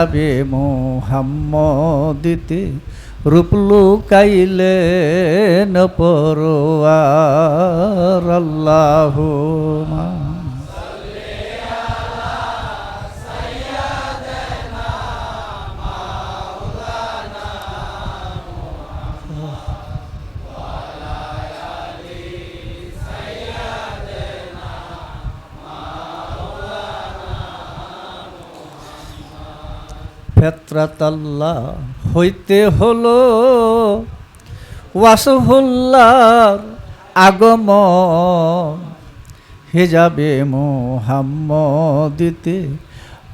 যাবে মোহাম্মদিতে রূপলু কাইলে নপর আল্লাহ ফেত্রাতাল্লাহ হইতে হলো ওয়াসহুল্লার আগমন। হিজাবে মোহাম্মদিতে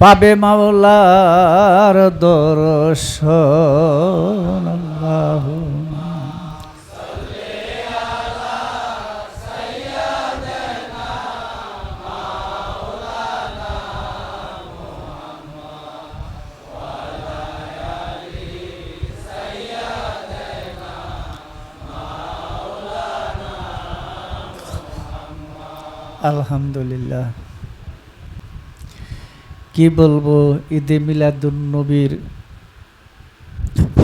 পাবে মাওলার দর্শন। আল্লাহুম্মা আলহামদুলিল্লাহ। কি বলব, ঈদে মিলাদুন নবীর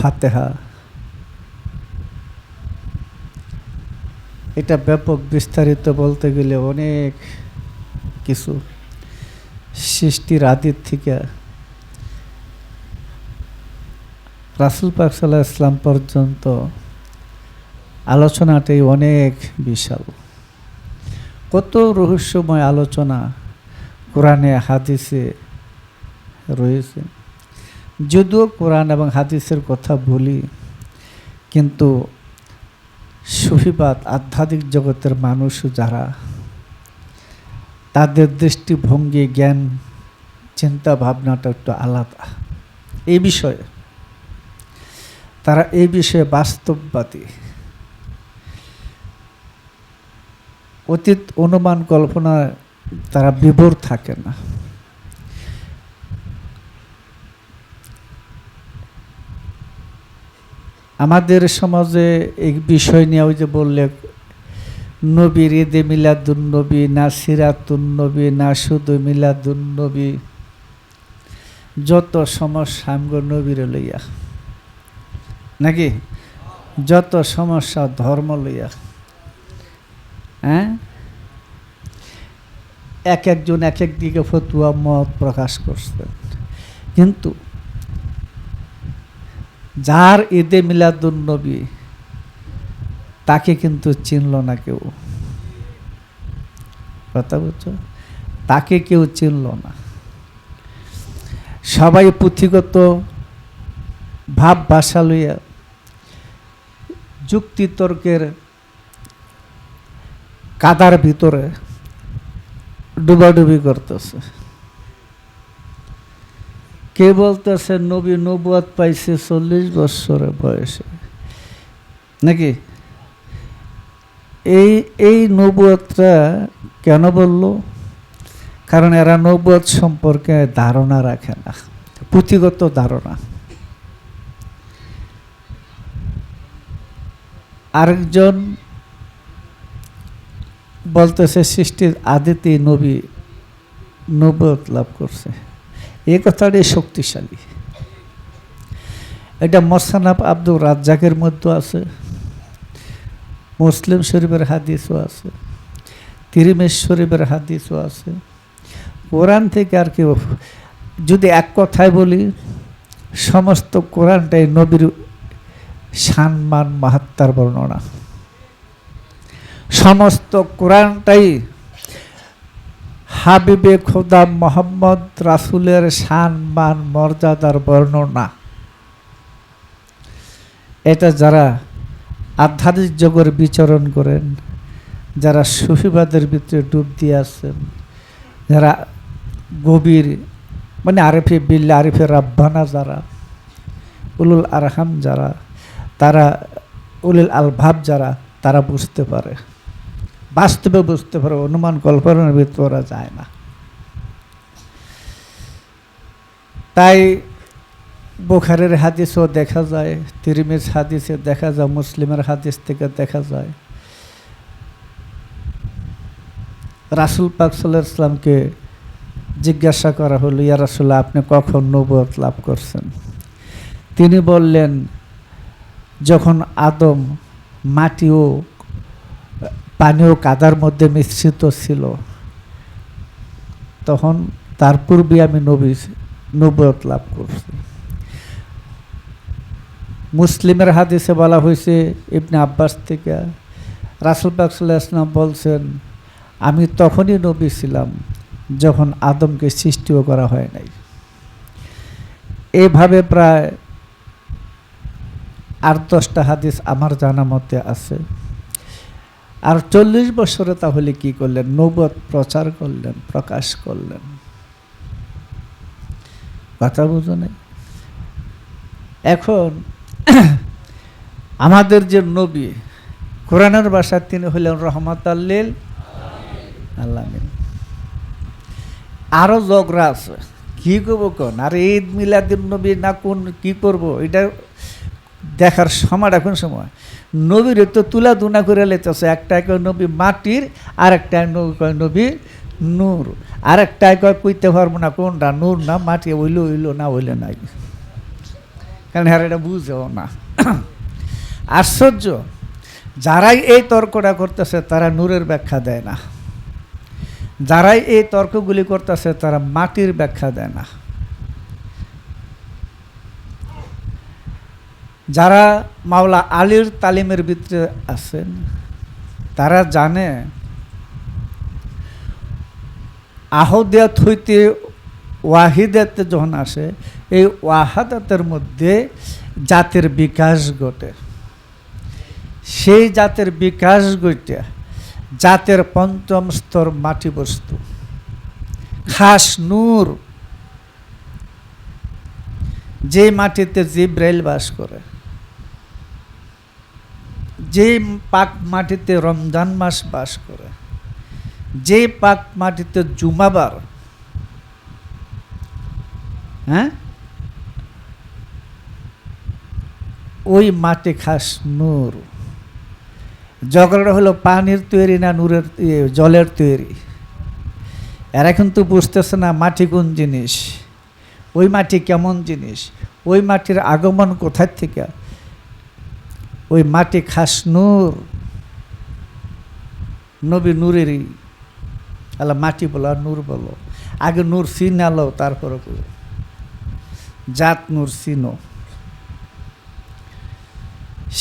ফাতেহা। এটা ব্যাপক বিস্তারিত বলতে গেলে অনেক কিছু। সৃষ্টির আদির থেকে রাসুল পাক সাল্লাহ ইসলাম পর্যন্ত আলোচনাটাই অনেক বিশাল। কত রহস্যময় আলোচনা কোরআনে, হাদিসে রয়েছে। যদিও কোরআন এবং হাদিসের কথা বলি, কিন্তু সুফিবাদ আধ্যাত্মিক জগতের মানুষ যারা, তাদের দৃষ্টিভঙ্গি, জ্ঞান চিন্তা ভাবনাটা একটু আলাদা। এই বিষয়ে, তারা এই বিষয়ে বাস্তববাদী। অতীত অনুমান কল্পনা তারা বিভোর থাকে না। আমাদের সমাজে এই বিষয় নিয়ে ওই যে বললে নবীর ঈদে মিলাদুন নবী, না সিরাতুন নবী, না শুধু মিলাদুন নবী, যত সমস্যা আমগো নবীর লইয়া, নাকি? যত সমস্যা ধর্ম লইয়া। হ্যাঁ? এক একজন এক এক দিকে ফতুয়া মত প্রকাশ করছেন কিন্তু যার ঈদে মিলাদুন নবী, তাকে কিন্তু চিনল না কেউ। কথা বলছো তাকে কেউ চিনল না। সবাই পুঁথিগত ভাব ভাষা লইয়া যুক্তি তর্কের কাদার ভিতরে ডুবাডুবি করতেছে। কে বলতেছে, নবী নবুয়াত পাইছে চল্লিশ বৎসরের বয়সে নাকি? এই এই নবুয়াতটা কেন বলল? কারণ এরা নবুয়াত সম্পর্কে ধারণা রাখে না, পুঁথিগত ধারণা। আরেকজন বলতেছে, সৃষ্টির আদিতে নবী নবত লাভ করছে। এ কথাটাই শক্তিশালী। এটা মোসানাব আব্দুল রাজ্জাকের মধ্যে আছে। মুসলিম শরীফের হাদিসও আছে। তিরিমেশ শরীফের হাদিসও আছে। কোরআন থেকে আর কেউ, যদি এক কথায় বলি, সমস্ত কোরআনটাই নবীর সম্মান মাহাত্মার বর্ণনা। সমস্ত কোরআনটাই হাবিবে খোদা মোহাম্মদ রাসুলের শান, মান, মর্যাদার বর্ণনা। এটা যারা আধ্যাত্মিক জগর বিচরণ করেন, যারা সুফিবাদের ভিতরে ডুব দিয়ে আছেন, যারা গভীর মানে আরিফে বিল্লা আরিফে রাব্বানা যারা, উলুল আরহাম যারা, তারা উলুল আলভাব যারা, তারা বুঝতে পারে। বাস্তবে বুঝতে পারে, অনুমান কল্পনার ভিতরে ওরা যায় না। তাই বুখারের হাদিসও দেখা যায়, তিরিমিজ হাদিসে দেখা যায়, মুসলিমের হাদিস থেকে দেখা যায়। রাসুল পাক সাল্লাহ ইসলামকে জিজ্ঞাসা করা হলো, ইয়া রাসূলুল্লাহ, আপনি কখন নবুয়ত লাভ করছেন? তিনি বললেন, যখন আদম মাটি ও পানি ও কাদার মধ্যে মিশ্রিত ছিল। তখন তার পূর্বে আমি নবী নবুয়ত লাভ করছি। মুসলিমের হাদিসে বলা হয়েছে, ইবনে আব্বাস থেকে রাসুল পাকসুল্লাহ ইসলাম বলছেন, আমি তখনই নবী ছিলাম যখন আদমকে সৃষ্টিও করা হয় নাই। এইভাবে প্রায় আট দশটা হাদিস আমার জানা মতে আছে। আর চল্লিশ বছরে তাহলে কি করলেন? নবত প্রচার করলেন, প্রকাশ করলেন। কথা বুঝো নাই? এখন আমাদের যে নবী, কোরআনের ভাষায় তিনি হলেন রহমত আল্লিল আল্লামিন আরও জগরা আছে। কি করব কোন? আর ঈদ মিলাদুল নবী না কোন? কি করব? এটা দেখার সময় এখন সময়। নবীর তো তুলা দুনা করে লেতেছে, একটা কয় নবী মাটির আর একটা কয় নবী নূর। আর একটা কয় কইতে পারব না কোনটা, নূর না মাটি, হইল হইল না হইলে নাই। কারণ হ্যাঁ এটা বুঝেও না। আশ্চর্য, যারাই এই তর্কটা করতেছে, তারা নূরের ব্যাখ্যা দেয় না। যারাই এই তর্কগুলি করতেছে, তারা মাটির ব্যাখ্যা দেয় না। যারা মাওলা আলীর তালিমের ভিতরে আছেন, তারা জানে আহদিয়াত হইতে ওয়াহিদাতে যখন আসে, এই ওয়াহাদাতের মধ্যে জাতের বিকাশ ঘটে। সেই জাতের বিকাশ ঘটে জাতের পঞ্চম স্তর মাটি বস্তু, খাস নূর। যে মাটিতে জিব্রাইল বাস করে যে পাক মাটিতে রমজান মাস বাস করে যে পাক মাটিতে জুমাবার হ্যাঁ? ওই মাটি খাস নূর। ঝগড়াটা হলো পানির তৈরি না নূরের জলের তৈরি। এরা কিন্তু বুঝতেছে না মাটি কোন জিনিস, ওই মাটি কেমন জিনিস, ওই মাটির আগমন কোথার থেকে ওই মাটি খাস নূর, নবী নূরেরই, আল্লাহ মাটি বলো আর নূর বলো। আগে নূর চিনালো তারপরে জাত নূর চিনো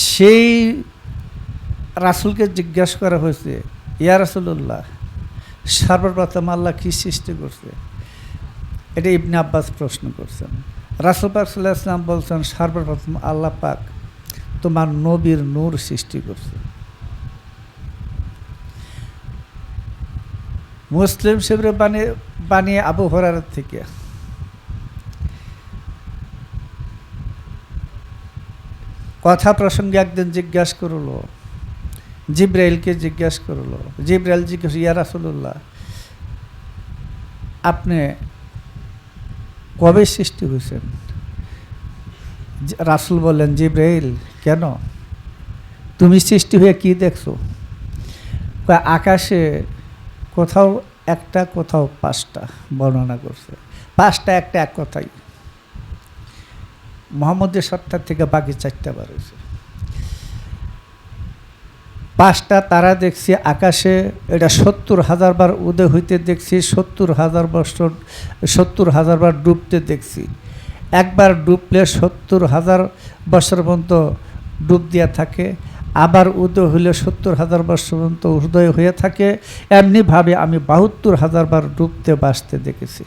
সেই রাসুলকে জিজ্ঞাসা করা হয়েছে, ইয়া রাসুল্লাহ সর্বপ্রথম আল্লাহ কী সৃষ্টি করছে? এটা ইবনে আব্বাস প্রশ্ন করছেন। রাসুল পাক সাল্লাহ ইসলাম বলছেন, সর্বপ্রথম আল্লাহ পাক তোমার নবীর নূর সৃষ্টি করছে। মুসলিম শিবিরে বানিয়ে বানিয়ে আবু হরার থেকে। কথা প্রসঙ্গে একদিন জিজ্ঞাসা করল, জিব্রাইলকে জিজ্ঞাসা করল, জিব্রাইল জিজ্ঞাসা, ইয়া রাসুল্লাহ আপনি কবে সৃষ্টি হয়েছেন? রাসুল বললেন, জিব্রাইল কেন? তুমি সৃষ্টি হয়ে কি দেখছ? আকাশে কোথাও একটা, কোথাও পাঁচটা বর্ণনা করছে। পাঁচটা একটা এক কথাই। মোহাম্মদের সত্তার থেকে বাকি চারটা হয়েছে। পাঁচটা তারা দেখছি, আকাশে এটা সত্তর হাজার বার উদয় হইতে দেখছি, সত্তর হাজার বছর সত্তর হাজার বার ডুবতে দেখছি। একবার ডুবলে সত্তর হাজার বছর পর্যন্ত ডুব দিয়া থাকে। আবার উদয় হইলে সত্তর হাজার বছর পর্যন্ত উদয় হয়ে থাকে। এমনিভাবে আমি বাহাত্তর হাজার বার ডুবতে বাঁচতে দেখেছি।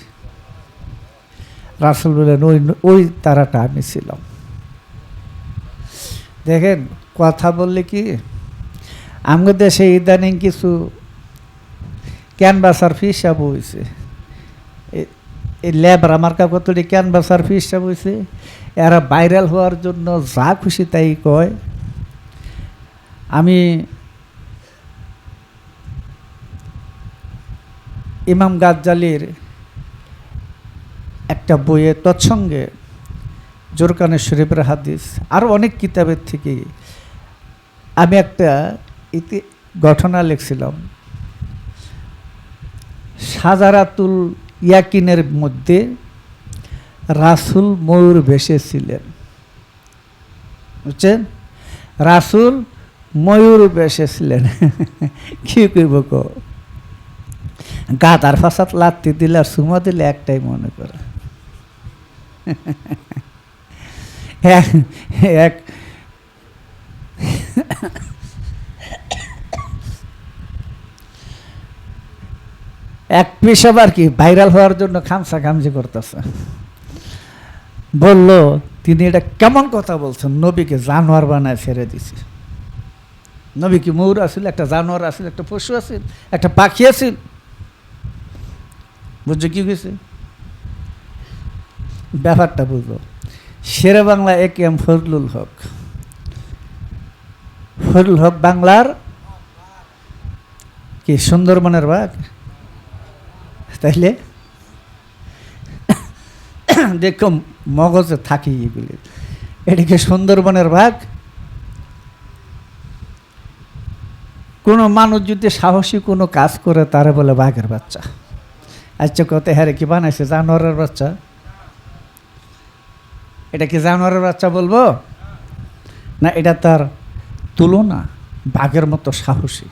রাসুল বললেন ওই ওই তারাটা আমি ছিলাম। দেখেন, কথা বললে কি? আমাদের দেশে ইদানিং কিছু ক্যানভাসার হিসাব হয়েছে এই লেবার আমার কাকতলি ক্যানভাসার হিসাব হয়েছে এরা ভাইরাল হওয়ার জন্য যা খুশি তাই কয়। আমি ইমাম গাজ্জালির একটা বইয়ে তৎসঙ্গে জোরকানের শরীফের হাদিস আরও অনেক কিতাবের থেকে আমি একটা ইতি, ঘটনা লিখছিলাম। সাজারাতুল ইয়াকিনের মধ্যে রাসুল ময়ূর ভেসেছিলেন। বুঝছেন? রাসুল ময়ূর ভেসেছিলেন। কি করব কো? গাদার ফাঁসাত লাত্তি দিলে আর সুমা দিলে একটাই মনে করে। এক এক এক পেশাব আর কি ভাইরাল হওয়ার জন্য খামসা খামজি করতেছে। বলল, তিনি এটা কেমন কথা বলছেন? নবীকে জানোয়ার বানায় ছেড়ে দিছে। নবী কি ময়ূর আসিল একটা জানোয়ার আসিল একটা পশু আসিল একটা পাখি আসিল বুঝছ কি হয়েছে ব্যাপারটা বুঝলো। Shere Bangla A K M Fazlul Huq. Fazlul Huq বাংলার কি সুন্দরবনের বাঘ? তাইলে দেখো মগজে থাকি এগুলি। এটিকে সুন্দরবনের ভাগ। কোনো মানুষ যদি সাহসী কোনো কাজ করে, তারে বলে বাঘের বাচ্চা। আচ্ছা কত হ্যারে কি বানাইছে? জানোয়ারের বাচ্চা। এটা কি জানোয়ারের বাচ্চা বলব? না, এটা তার তুলনা বাঘের মতো সাহসী।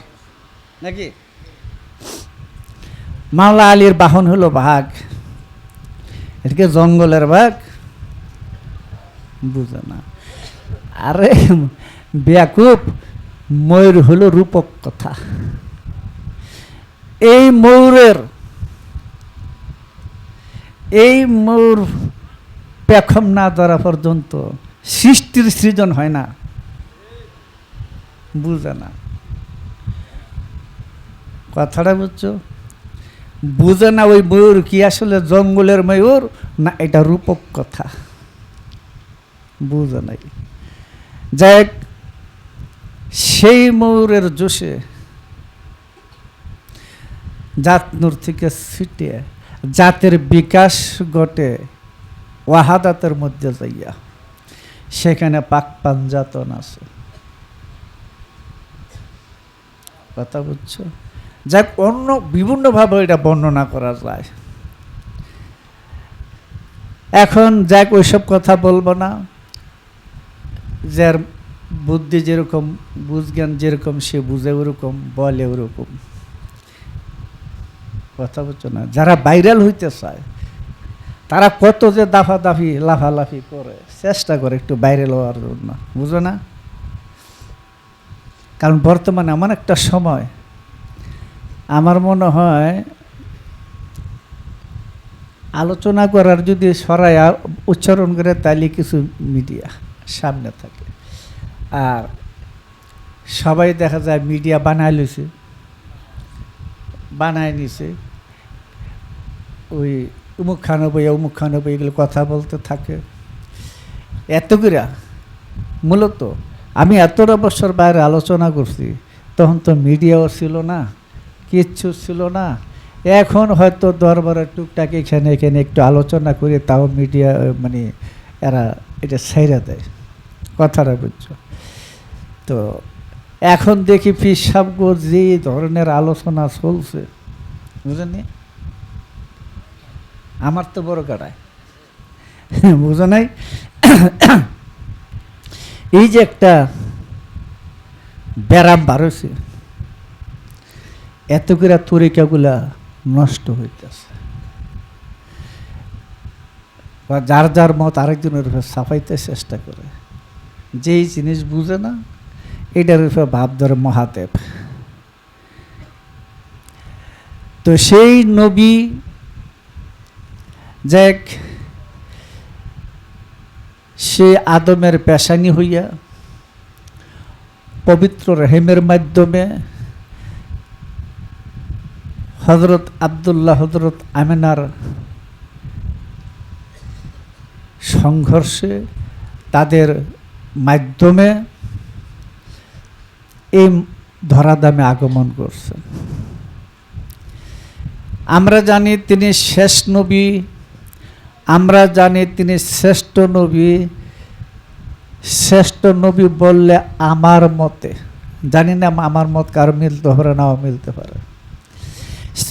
নাকি? মাওলা আলীর বাহন হলো বাঘ। এটাকে জঙ্গলের বাঘ। বুঝে না। আরে ব্যাকুপ ময়ূর হলো রূপক কথা। এই ময়ূরের, এই ময়ূর পেখম না ধরা পর্যন্ত সৃষ্টির সৃজন হয় না। বুঝে না। কথাটা বুঝছ? বুঝে না ওই ময়ূর কি আসলে জঙ্গলের ময়ূর না এটা রূপক কথা? বুঝে নাই। যাই সেই ময়ূরের জোশে জাতনুর থেকে ছিটিয়ে জাতের বিকাশ ঘটে ওয়াহাদাতের মধ্যে যাইয়া। সেখানে পাক পাঞ্জাতন আছে। কথা বুঝছ? যাক, অন্য বিভিন্নভাবে এটা বর্ণনা করা যায়। এখন যাক, ওইসব কথা বলব না। যার বুদ্ধি যেরকম, বুঝজ্ঞান যেরকম, সে বুঝে ওরকম, বলে ওরকম। কথা বলছো না? যারা ভাইরাল হইতে চায়, তারা কত যে দাফাদাফি, লাফালাফি করে, চেষ্টা করে একটু ভাইরাল হওয়ার জন্য। বুঝো না? কারণ বর্তমানে এমন একটা সময় আমার মনে হয় আলোচনা করার যদি সরাইয়া উচ্চারণ করে তাহলে কিছু মিডিয়া সামনে থাকে। আর সবাই দেখা যায় মিডিয়া বানায় লইছে, বানায় নিছে। ওই উমুক খানো বই উমুক খানো এগুলো কথা বলতে থাকে। এত করে মূলত আমি এতটা বছর বাইরে আলোচনা করছি, তখন তো মিডিয়াও ছিল না। কিচ্ছু ছিল না। এখন হয়তো দরবারের টুকটাক এখানে এখানে একটু আলোচনা করে, তাও মিডিয়া মানে এরা এটা ছাইরা দেয়। কথাটা বুঝছ? তো এখন দেখি পিসাবগো যে ধরনের আলোচনা চলছে বুঝেনি আমার তো বড় কাটায় বুঝো নাই? এই যে একটা ব্যারাম বাড়ছে এত করে তরিকাগুলা নষ্ট হইতেছে। বা যার যার মত আরেকজনের উপর সাফাইতে চেষ্টা করে। যেই জিনিস বুঝে না, এটার উপরে ভাব ধরে মহাদেব। তো সেই নবী যাক সে আদমের পেশানি হইয়া পবিত্র রেহেমের মাধ্যমে হজরত আবদুল্লাহ হজরত আমেনার সংঘর্ষে তাদের মাধ্যমে এই ধরাধামে আগমন করছেন। আমরা জানি তিনি শেষ নবী, আমরা জানি তিনি শ্রেষ্ঠ নবী শ্রেষ্ঠ নবী বললে আমার মতে, জানি না আমার মত কারও মিলতে পারে নাও মিলতে পারে।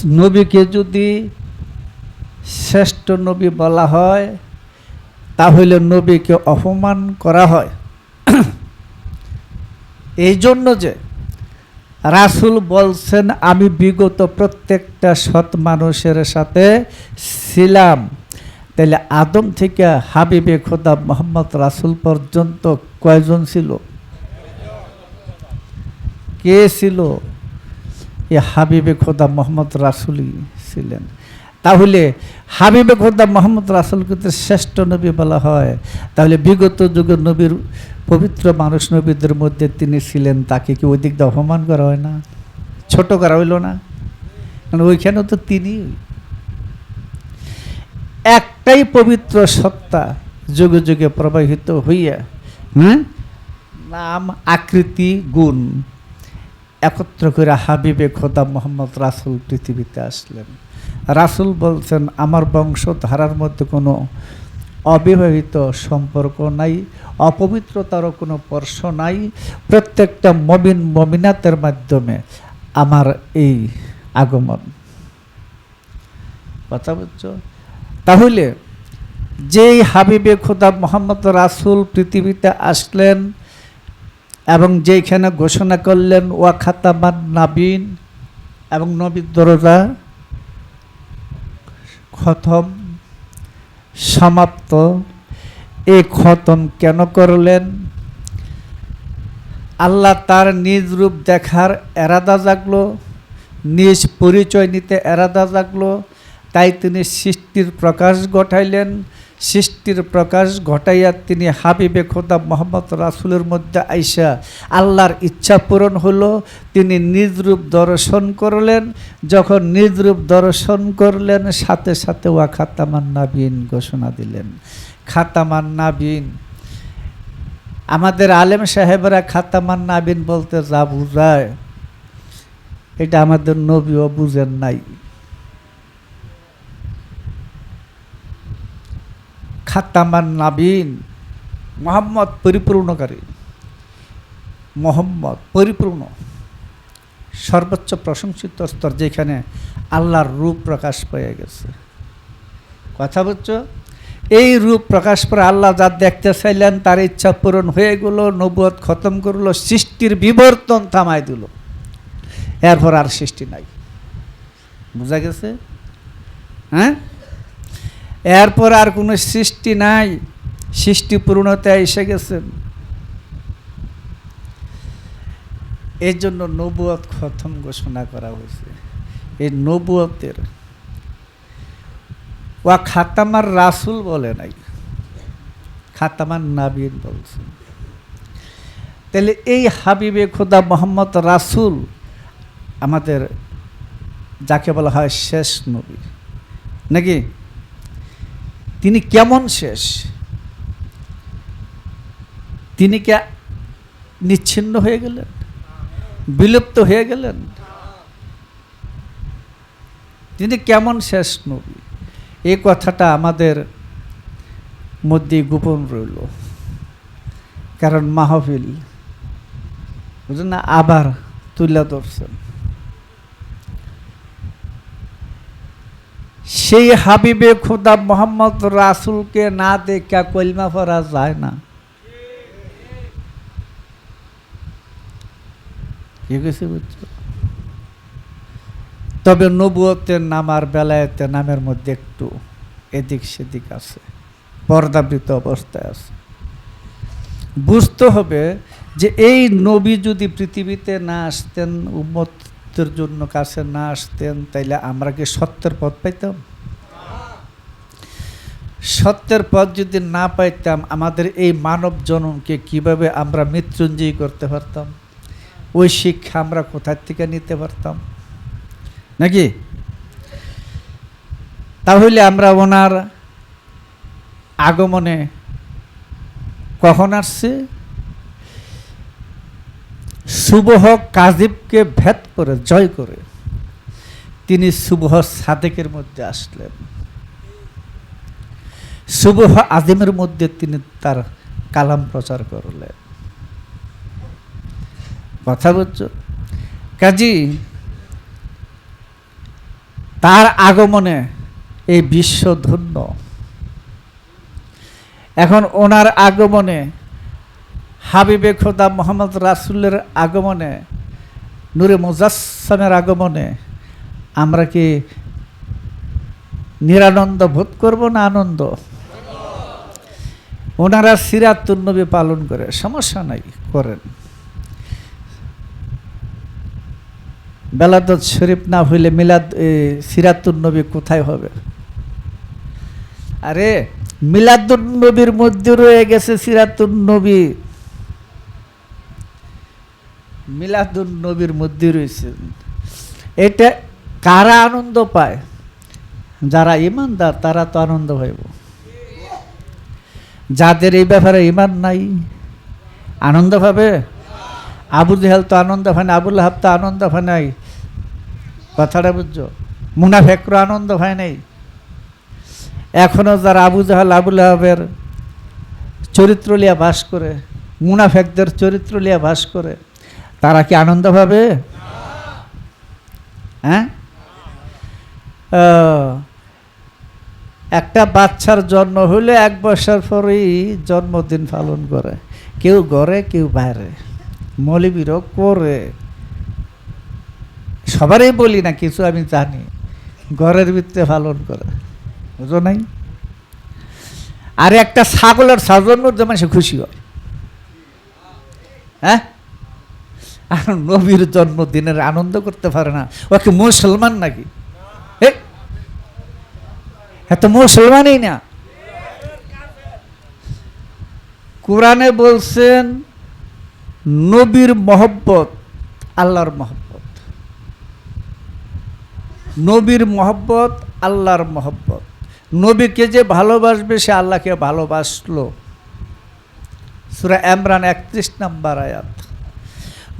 নবীকে যদি শ্রেষ্ঠ নবী বলা হয়, তাহলে নবীকে অপমান করা হয়। এই জন্য যে রাসুল বলছেন, আমি বিগত প্রত্যেকটা সৎ মানুষের সাথে ছিলাম। তাহলে আদম থেকে হাবিবে খোদা মোহাম্মদ রাসুল পর্যন্ত কয়জন ছিল? কে ছিল? এ হাবিবে খোদা মোহাম্মদ রাসুলই ছিলেন। তাহলে হাবিবে খোদা মোহাম্মদ রাসুলকে শ্রেষ্ঠ নবী বলা হয়, তাহলে বিগত যুগের নবীর পবিত্র মানুষ নবীদের মধ্যে তিনি ছিলেন, তাকে কি ওই দিক দিয়ে অপমান করা হয় না? ছোট করা হইল না? কারণ ওইখানেও তো তিনি। একটাই পবিত্র সত্তা যুগে যুগে প্রবাহিত হইয়া হুম নাম আকৃতি গুণ। একত্র করে হাবিবে খোদা মোহাম্মদ রাসুল পৃথিবীতে আসলেন। রাসুল বলছেন, আমার বংশধারার মধ্যে কোনো অবিবাহিত সম্পর্ক নাই, অপবিত্রতারও কোনো স্পর্শ নাই। প্রত্যেকটা মমিন, মমিনাতের মাধ্যমে আমার এই আগমন। কথা বুঝছ? তাহলে যেই হাবিবে খোদা মোহাম্মদ রাসুল পৃথিবীতে আসলেন এবং যেইখানে ঘোষণা করলেন ওয়া খাতামান নাবিন এবং নবীর দরজা খতম, সমাপ্ত। এই খতম কেন করলেন? আল্লাহ তার নিজ রূপ দেখার এরাদা জাগলো, নিজ পরিচয় নিতে এরাদা জাগলো, তাই তিনি সৃষ্টির প্রকাশ ঘটাইলেন। সৃষ্টির প্রকাশ ঘটাইয়া তিনি হাবিবে খোদা মোহাম্মদ রাসুলের মধ্যে আইসা আল্লাহর ইচ্ছা পূরণ হলো। তিনি নিজ রূপ দর্শন করলেন। যখন নিজ রূপ দর্শন করলেন, সাথে সাথে ওয়া খাতামান নাবিন ঘোষণা দিলেন। খাতামান নাবিন আমাদের আলেম সাহেবরা খাতামান নাবিন বলতে যা বুঝায়, এটা আমাদের নবীও বুঝেন নাই। খাতামান নাবিন, মোহাম্মদ পরিপূর্ণকারী। মোহাম্মদ পরিপূর্ণ। সর্বোচ্চ প্রশংসিত স্তর যেখানে আল্লাহর রূপ প্রকাশ পেয়ে গেছে। কথা বলছো এই রূপ প্রকাশ করে আল্লাহ যা দেখতে চাইলেন, তার ইচ্ছা পূরণ হয়ে গেল, নবুয়ত খতম করল, সৃষ্টির বিবর্তন থামায় দিল। এরপর আর সৃষ্টি নাই। বোঝা গেছে? হ্যাঁ? এরপর আর কোনো সৃষ্টি নাই। সৃষ্টি পূর্ণতায় এসে গেছেন। এর জন্য নবুয়ত খতম ঘোষণা করা হয়েছে। এই নবুয়তের ওয়া খাতামার রাসুল বলে নাই। খাতামার নাবিন বলছেন। তাহলে এই হাবিবে খোদা মোহাম্মদ রাসুল আমাদের, যাকে বলা হয় শেষ নবী। নাকি? তিনি কেমন শেষ? তিনি কে নিচ্ছিন্ন হয়ে গেলেন? বিলুপ্ত হয়ে গেলেন? তিনি কেমন শেষ নবী? এই কথাটা আমাদের মধ্যে গোপন রইল। কারণ মাহফিল, বুঝলেন না? আবার তুলে ধরছেন। সেই হাবিবে খুদা মোহাম্মদ রাসুলকে না দেখা কলমা পড়া যায় না। তবে নবুয়তের নামার বেলায়েতে নামের মধ্যে একটু এদিক সেদিক আছে পর্দাবৃত অবস্থায় আছে। বুঝতে হবে যে এই নবী যদি পৃথিবীতে না আসতেন উম্মতের জন্য কাছে না আসতেন, তাইলে আমরা কি সত্যের পথ পাইতাম? সত্যের পথ যদি না পাইতাম, আমাদের এই মানব জনমকে কীভাবে আমরা মৃত্যুঞ্জয়ী করতে পারতাম? ওই শিক্ষা আমরা কোথার থেকে নিতে পারতাম? নাকি? তাহলে আমরা ওনার আগমনে কখন আসছে? সুবহ কাজিবকে ভেদ করে, জয় করে। তিনি সুবহ সাদেকের মধ্যে আসলেন। সুবহ আজিমের মধ্যে তিনি তার কালাম প্রচার করলেন। কথা বলছো? কাজী, তার আগমনে এই বিশ্ব ধন্য এখন ওনার আগমনে হাবিবে খোদা মোহাম্মদ রাসুলের আগমনে, নূরে মুজাসমের আগমনে আমরা কি নিরানন্দ বোধ করব না আনন্দ? ওনারা সিরাতুন্নবী পালন করে, সমস্যা নাই, করেন। বেলাদত শরীফ না হইলে মিলাদ সিরাতুন্নবী কোথায় হবে? আরে মিলাদুন্নবীর মধ্যে রয়ে গেছে সিরাতুন্নবী মিলাদুন্নবীর মধ্যে রয়েছে। এটা কারা আনন্দ পায়? যারা ইমানদার, তারা তো আনন্দ পাইব। যাদের এই ব্যাপারে ইমান নাই, আনন্দ পাবে? আবু জেহাল তো আনন্দ পায় না আবুল হাব তো আনন্দ পায় নাই। কথাটা বুঝছ? মুনাফেকরও আনন্দ হয় নাই। এখনও যারা আবু জাহাল, আবুল হাবের চরিত্র লিয়া বাস করে, মুনাফেকদের চরিত্র লিয়া বাস করে তারা কি আনন্দ পাবে? হ্যাঁ? একটা বাচ্চার জন্ম হলে এক বছর পরেই জন্মদিন পালন করে। কেউ ঘরে, কেউ বাইরে। মলিবিরও করে। সবারই বলি না, কিছু আমি জানি। ঘরের ভিতরে পালন করে। বুঝো নাই? আর একটা ছাগলের সাজন্যর যেমন সে খুশি হয়। হ্যাঁ? আর নবীর জন্মদিনের আনন্দ করতে পারে না। ও কি মুসলমান নাকি? এ? এত মুসলমানই না। কোরআনে বলছেন, নবীর মহব্বত আল্লাহর মহব্বত। নবীর মহব্বত আল্লাহর মহব্বত। নবীকে যে ভালোবাসবে, সে আল্লাহকে ভালোবাসলো। সুরা এমরান একত্রিশ নাম্বার আয়াত।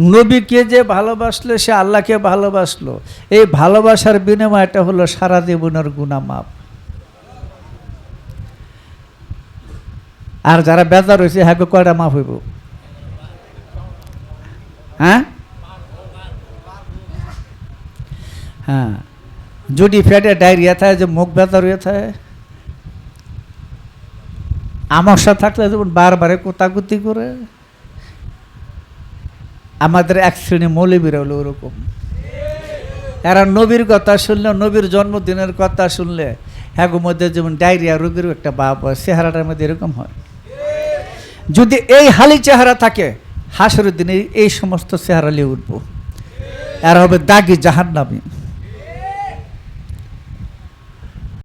নবীকে যে ভালোবাসলো, সে আল্লাহকে ভালোবাসলো। এই ভালোবাসার বিনিময়টা হলো সারা জীবনের গুণামাপ আর যারা বেজার হয়েছে হ্যাঁ কয়টা মাফ হইব? হ্যাঁ? হ্যাঁ। যদি ফ্যাটে ডায়রিয়া থাকে, যে মুখ বেজার হয়ে থাকে। আমসা থাকলে যেমন বারবারে কোতাকুতি করে। আমাদের এক শ্রেণি মৌলবীরা হলো ওরকম। এরা নবীর কথা শুনলে, নবীর জন্মদিনের কথা শুনলে, হ্যাগো মধ্যে যেমন ডায়রিয়া রোগীর একটা বাপ হয়, চেহারাটার মধ্যে এরকম হয়। যদি এই হালি চেহারা থাকে, হাসরের দিনে এই সমস্ত চেহারা নিয়ে উঠবো। এরা হবে দাগি জাহান্নামী।